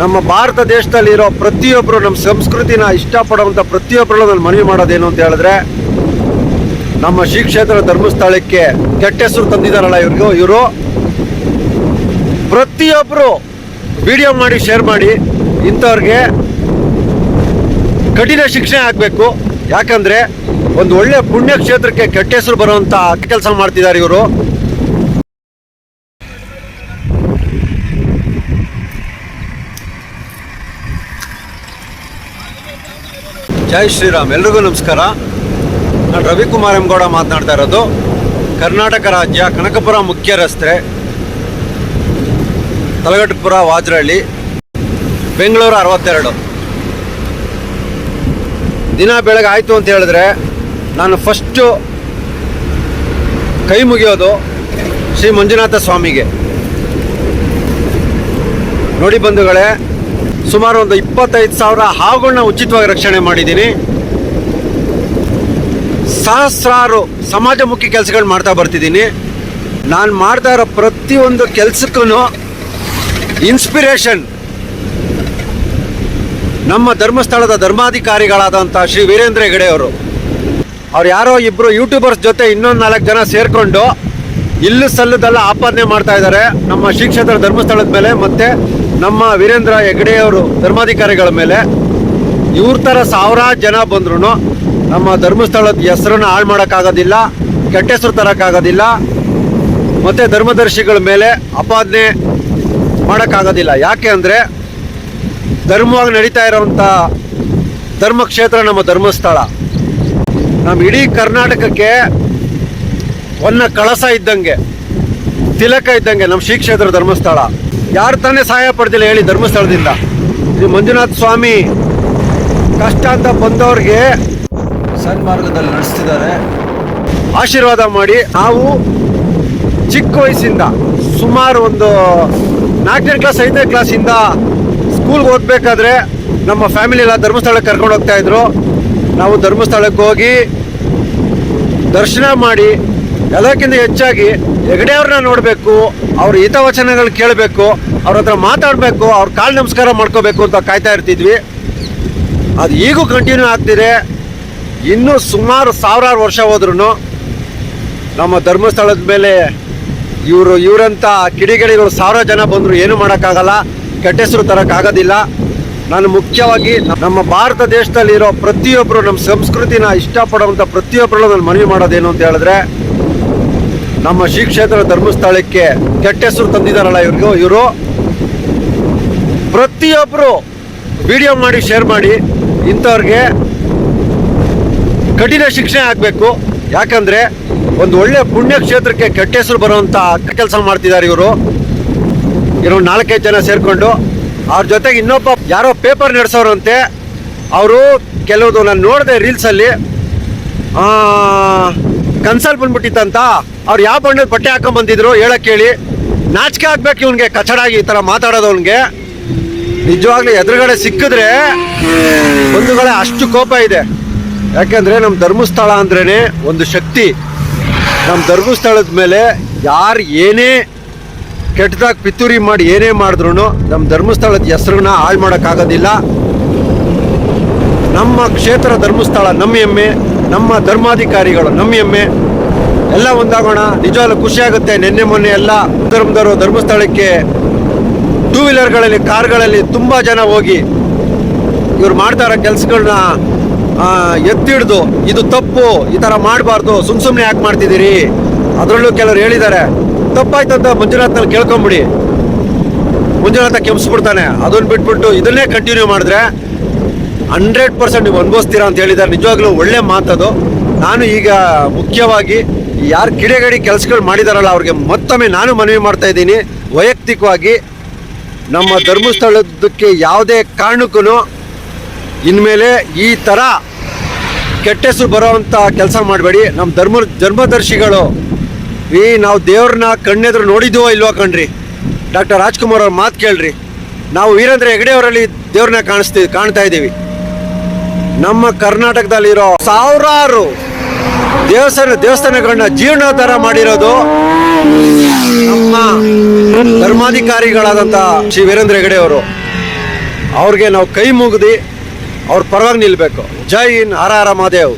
ನಮ್ಮ ಭಾರತ ದೇಶದಲ್ಲಿರೋ ಪ್ರತಿಯೊಬ್ಬರು ನಮ್ಮ ಸಂಸ್ಕೃತಿನ ಇಷ್ಟಪಡುವಂಥ ಪ್ರತಿಯೊಬ್ಬರು ನಾನು ಮನವಿ ಮಾಡೋದೇನು ಅಂತ ಹೇಳಿದ್ರೆ, ನಮ್ಮ ಶ್ರೀ ಕ್ಷೇತ್ರ ಧರ್ಮಸ್ಥಳಕ್ಕೆ ಕೆಟ್ಟ ಹೆಸರು ತಂದಿದ್ದಾರಲ್ಲ ಇವ್ರಿಗೂ, ಇವರು ಪ್ರತಿಯೊಬ್ಬರು ವಿಡಿಯೋ ಮಾಡಿ ಶೇರ್ ಮಾಡಿ, ಇಂಥವ್ರಿಗೆ ಕಠಿಣ ಶಿಕ್ಷೆ ಆಗಬೇಕು. ಯಾಕಂದರೆ ಒಂದು ಒಳ್ಳೆ ಪುಣ್ಯ ಕ್ಷೇತ್ರಕ್ಕೆ ಕೆಟ್ಟ ಹೆಸರು ಬರುವಂಥ ಕೆಲಸ ಮಾಡ್ತಿದ್ದಾರೆ ಇವರು. ಜೈ ಶ್ರೀರಾಮ್. ಎಲ್ರಿಗೂ ನಮಸ್ಕಾರ. ನಾನು ರವಿಕುಮಾರ್ ಎಂಗೌಡ ಮಾತನಾಡ್ತಾ ಇರೋದು. ಕರ್ನಾಟಕ ರಾಜ್ಯ ಕನಕಪುರ ಮುಖ್ಯ ರಸ್ತೆ ತಲಗಟ್ಟಪುರ ವಾಜರಹಳ್ಳಿ, ಬೆಂಗಳೂರು ಅರವತ್ತೆರಡು. ದಿನ ಬೆಳಗ್ಗೆ ಆಯಿತು ಅಂತ ಹೇಳಿದ್ರೆ ನಾನು ಫಸ್ಟು ಕೈ ಮುಗಿಯೋದು ಶ್ರೀ ಮಂಜುನಾಥ ಸ್ವಾಮಿಗೆ. ನೋಡಿ ಬಂಧುಗಳೇ ಸುಮಾರು ಒಂದು ಇಪ್ಪತ್ತೈದು ಸಾವಿರ ಹಾವುಗಳನ್ನ ಉಚಿತವಾಗಿ ರಕ್ಷಣೆ ಮಾಡಿದ್ದೀನಿ. ಸಹಸ್ರಾರು ಸಮಾಜಮುಖಿ ಕೆಲಸಗಳು ಮಾಡ್ತಾ ಬರ್ತಿದ್ದೀನಿ. ನಾನು ಮಾಡ್ತಾ ಇರೋ ಪ್ರತಿಯೊಂದು ಕೆಲಸಕ್ಕೂ ಇನ್ಸ್ಪಿರೇಷನ್ ನಮ್ಮ ಧರ್ಮಸ್ಥಳದ ಧರ್ಮಾಧಿಕಾರಿಗಳಾದಂಥ ಶ್ರೀ ವೀರೇಂದ್ರ ಹೆಗಡೆ ಅವರು. ಅವ್ರು ಯಾರೋ ಇಬ್ಬರು ಯೂಟ್ಯೂಬರ್ಸ್ ಜೊತೆ ಇನ್ನೊಂದು ನಾಲ್ಕು ಜನ ಸೇರಿಕೊಂಡು ಇಲ್ಲು ಸಲ್ಲದೆಲ್ಲ ಆಪಾದನೆ ಮಾಡ್ತಾ ಇದ್ದಾರೆ. ನಮ್ಮ ಶ್ರೀ ಧರ್ಮಸ್ಥಳದ ಮೇಲೆ ಮತ್ತು ನಮ್ಮ ವೀರೇಂದ್ರ ಹೆಗ್ಡೆಯವರು ಧರ್ಮಾಧಿಕಾರಿಗಳ ಮೇಲೆ ಇವ್ರ ಥರ ಸಾವಿರಾರು ಜನ ಬಂದ್ರೂ ನಮ್ಮ ಧರ್ಮಸ್ಥಳದ ಹೆಸರನ್ನು ಹಾಳು ಮಾಡೋಕ್ಕಾಗೋದಿಲ್ಲ ಕೆಟ್ಟ ಹೆಸರು ತರೋಕ್ಕಾಗೋದಿಲ್ಲ, ಮತ್ತು ಧರ್ಮದರ್ಶಿಗಳ ಮೇಲೆ ಅಪಾದನೆ ಮಾಡೋಕ್ಕಾಗೋದಿಲ್ಲ. ಯಾಕೆ ಅಂದರೆ ಧರ್ಮವಾಗಿ ನಡೀತಾ ಇರೋವಂಥ ಧರ್ಮಕ್ಷೇತ್ರ ನಮ್ಮ ಧರ್ಮಸ್ಥಳ. ನಮ್ಮ ಇಡೀ ಕರ್ನಾಟಕಕ್ಕೆ ಒನ್ನ ಕಳಸ ಇದ್ದಂಗೆ, ತಿಲಕ ಇದ್ದಂಗೆ ನಮ್ಮ ಶ್ರೀ ಕ್ಷೇತ್ರ ಧರ್ಮಸ್ಥಳ. ಯಾರು ತಾನೇ ಸಹಾಯ ಪಡೆದಿಲ್ಲ ಹೇಳಿ ಧರ್ಮಸ್ಥಳದಿಂದ. ಶ್ರೀ ಮಂಜುನಾಥ ಸ್ವಾಮಿ ಕಷ್ಟ ಅಂತ ಬಂದವ್ರಿಗೆ ಸನ್ಮಾರ್ಗದಲ್ಲಿ ನಡೆಸ್ತಿದ್ದಾರೆ. ಆಶೀರ್ವಾದ ಮಾಡಿ ನಾವು ಚಿಕ್ಕ ವಯಸ್ಸಿಂದ ಸುಮಾರು ಒಂದು ನಾಲ್ಕನೇ ಕ್ಲಾಸ್, ಐದನೇ ಕ್ಲಾಸಿಂದ ಸ್ಕೂಲ್ಗೆ ಓದಬೇಕಾದ್ರೆ ನಮ್ಮ ಫ್ಯಾಮಿಲಿ ಎಲ್ಲ ಧರ್ಮಸ್ಥಳಕ್ಕೆ ಕರ್ಕೊಂಡು ಹೋಗ್ತಾ ಇದ್ರು. ನಾವು ಧರ್ಮಸ್ಥಳಕ್ಕೆ ಹೋಗಿ ದರ್ಶನ ಮಾಡಿ, ಎಲ್ಲಕ್ಕಿಂತ ಹೆಚ್ಚಾಗಿ ಹೆಗಡೆಯವ್ರನ್ನ ನೋಡಬೇಕು. ಅವ್ರ ಹಿತವಚನಗಳು ಕೇಳಬೇಕು, ಅವ್ರ ಹತ್ರ ಮಾತಾಡಬೇಕು, ಅವ್ರ ಕಾಲು ನಮಸ್ಕಾರ ಮಾಡ್ಕೋಬೇಕು ಅಂತ ಕಾಯ್ತಾ ಇರ್ತಿದ್ವಿ. ಅದು ಈಗೂ ಕಂಟಿನ್ಯೂ ಆಗ್ತಿದೆ. ಇನ್ನೂ ಸುಮಾರು ಸಾವಿರಾರು ವರ್ಷ ಹೋದ್ರೂ ನಮ್ಮ ಧರ್ಮಸ್ಥಳದ ಮೇಲೆ ಇವರು ಇವರಂಥ ಕಿಡಿಗೇಡಿಗಳು ಸಾವಿರ ಜನ ಬಂದರು, ಏನು ಮಾಡೋಕ್ಕಾಗಲ್ಲ ಕೆಟ್ಟ ಹೆಸರು ತರೋಕ್ಕಾಗೋದಿಲ್ಲ ನಾನು ಮುಖ್ಯವಾಗಿ ನಮ್ಮ ಭಾರತ ದೇಶದಲ್ಲಿರೋ ಪ್ರತಿಯೊಬ್ಬರು ನಮ್ಮ ಸಂಸ್ಕೃತಿನ ಇಷ್ಟಪಡುವಂಥ ಪ್ರತಿಯೊಬ್ಬರು ನಾನು ಮನವಿ ಮಾಡೋದೇನು ಅಂತ ಹೇಳಿದ್ರೆ ನಮ್ಮ ಶ್ರೀ ಕ್ಷೇತ್ರ ಧರ್ಮಸ್ಥಳಕ್ಕೆ ಕೆಟ್ಟ ಹೆಸರು ತಂದಿದ್ದಾರಲ್ಲ ಇವ್ರಿಗೂ, ಇವರು. ಪ್ರತಿಯೊಬ್ಬರು ವಿಡಿಯೋ ಮಾಡಿ, ಶೇರ್ ಮಾಡಿ, ಇಂಥವ್ರಿಗೆ ಕಠಿಣ ಶಿಕ್ಷೆ ಆಗಬೇಕು. ಯಾಕಂದ್ರೆ ಒಂದು ಒಳ್ಳೆ ಪುಣ್ಯ ಕ್ಷೇತ್ರಕ್ಕೆ ಕೆಟ್ಟ ಹೆಸರು ಬರುವಂತ ಕೆಲಸ ಮಾಡ್ತಿದ್ದಾರೆ ಇವರು. ಇರೋ ನಾಲ್ಕೈದು ಜನ ಸೇರಿಕೊಂಡು, ಅವ್ರ ಜೊತೆಗೆ ಇನ್ನೊಬ್ಬ ಯಾರೋ ಪೇಪರ್ ನಡೆಸೋರಂತೆ, ಅವರು ಕೆಲವುದು ನಾನು ನೋಡಿದೆ ರೀಲ್ಸಲ್ಲಿ ಕನ್ಸಲ್ ಬಂದ್ಬಿಟ್ಟಿತ್ತಂತ ಅವ್ರು ಯಾವ ಬಣ್ಣದ ಬಟ್ಟೆ ಹಾಕೊಂಡ್ ಬಂದಿದ್ರು ಹೇಳಕ್ ಹೇಳಿ. ನಾಚಿಕೆ ಹಾಕ್ಬೇಕು ಇವನ್ಗೆ ಕಚಡಾಗಿ ಈ ಥರ ಮಾತಾಡೋದು ಅವನಿಗೆ. ನಿಜವಾಗ್ಲೂ ಎದುರುಗಡೆ ಸಿಕ್ಕಿದ್ರೆ ಬಂಧುಗಳೇ ಅಷ್ಟು ಕೋಪ ಇದೆ. ಯಾಕಂದ್ರೆ ನಮ್ಮ ಧರ್ಮಸ್ಥಳ ಅಂದ್ರೇನೆ ಒಂದು ಶಕ್ತಿ. ನಮ್ಮ ಧರ್ಮಸ್ಥಳದ ಮೇಲೆ ಯಾರು ಏನೇ ಕೆಟ್ಟದಾಗಿ ಪಿತೂರಿ ಮಾಡಿ ಏನೇ ಮಾಡಿದ್ರು ನಮ್ಮ ಧರ್ಮಸ್ಥಳದ ಹೆಸರನ್ನ ಹಾಳು ಮಾಡೋಕ್ಕಾಗೋದಿಲ್ಲ ನಮ್ಮ ಕ್ಷೇತ್ರ ಧರ್ಮಸ್ಥಳ ನಮ್ಮ ಹೆಮ್ಮೆ ನಮ್ಮ ಧರ್ಮಾಧಿಕಾರಿಗಳು ನಮ್ಮ ಹೆಮ್ಮೆ ಎಲ್ಲ ಒಂದಾಗೋಣ. ನಿಜವಾಗ್ಲೂ ಖುಷಿಯಾಗುತ್ತೆ. ನಿನ್ನೆ ಮೊನ್ನೆ ಎಲ್ಲ ಧರ್ಮದವರು ಧರ್ಮಸ್ಥಳಕ್ಕೆ ಟೂ ವೀಲರ್ಗಳಲ್ಲಿ ಕಾರ್ಗಳಲ್ಲಿ ತುಂಬ ಜನ ಹೋಗಿ ಇವ್ರು ಮಾಡ್ತಾ ಇರೋ ಕೆಲಸಗಳನ್ನ ಎತ್ತಿಡ್ದು, ಇದು ತಪ್ಪು, ಈ ಥರ ಮಾಡಬಾರ್ದು, ಸುಮ್ ಸುಮ್ಮನೆ ಯಾಕೆ ಮಾಡ್ತಿದ್ದೀರಿ? ಅದರಲ್ಲೂ ಕೆಲವರು ಹೇಳಿದ್ದಾರೆ. ತಪ್ಪಾಯ್ತಂತ ಮಂಜುನಾಥ್ನಲ್ಲಿ ಕೇಳ್ಕೊಂಬಿಡಿ. ಮಂಜುನಾಥ ಕೆಮ್ಸ್ಬಿಡ್ತಾನೆ. ಅದನ್ನ ಬಿಟ್ಬಿಟ್ಟು ಇದನ್ನೇ ಕಂಟಿನ್ಯೂ ಮಾಡಿದ್ರೆ ಹಂಡ್ರೆಡ್ ಪರ್ಸೆಂಟ್ ನೀವು ಅನುಭವಿಸ್ತೀರಾ ಅಂತ ಹೇಳಿದ್ದಾರೆ. ನಿಜವಾಗ್ಲೂ ಒಳ್ಳೆ ಮಾತದು. ನಾನು ಈಗ ಮುಖ್ಯವಾಗಿ ಯಾರು ಕಿಡೆಗಡಿ ಕೆಲಸಗಳು ಮಾಡಿದಾರಲ್ಲ, ಅವ್ರಿಗೆ ಮತ್ತೊಮ್ಮೆ ನಾನು ಮನವಿ ಮಾಡ್ತಾ ಇದ್ದೀನಿ. ವೈಯಕ್ತಿಕವಾಗಿ ನಮ್ಮ ಧರ್ಮಸ್ಥಳದಕ್ಕೆ ಯಾವುದೇ ಕಾರಣಕ್ಕೂ ಇನ್ಮೇಲೆ ಈ ಥರ ಕೆಟ್ಟ ಹೆಸರು ಬರೋವಂಥ ಕೆಲಸ ಮಾಡಬೇಡಿ. ನಮ್ಮ ಧರ್ಮ, ಧರ್ಮದರ್ಶಿಗಳು ಈ ನಾವು ದೇವ್ರನ್ನ ಕಣ್ಣೆದ್ರು ನೋಡಿದ್ವೋ ಇಲ್ವೋ ಕಣ್ರಿ. ಡಾಕ್ಟರ್ ರಾಜ್ಕುಮಾರ್ ಅವ್ರ ಮಾತು ಕೇಳ್ರಿ. ನಾವು ವೀರೇಂದ್ರ ಹೆಗಡೆ ಅವರಲ್ಲಿ ದೇವ್ರನ್ನ ಕಾಣಿಸ್ತೀವಿ ಕಾಣ್ತಾ ಇದ್ದೀವಿ. ನಮ್ಮ ಕರ್ನಾಟಕದಲ್ಲಿರೋ ಸಾವಿರಾರು ದೇವಸ್ಥಾನ ದೇವಸ್ಥಾನಗಳನ್ನ ಜೀರ್ಣೋದ್ಧಾರ ಮಾಡಿರೋದು ನಮ್ಮ ಧರ್ಮಾಧಿಕಾರಿಗಳಾದಂಥ ಶ್ರೀ ವೀರೇಂದ್ರ ಹೆಗಡೆ ಅವರು. ಅವ್ರಿಗೆ ನಾವು ಕೈ ಮುಗಿದು ಅವ್ರ ಪರವಾಗಿ ನಿಲ್ಲಬೇಕು ಜೈ ಇನ್ ಹರ ಹರ ಮಹಾದೇವ್.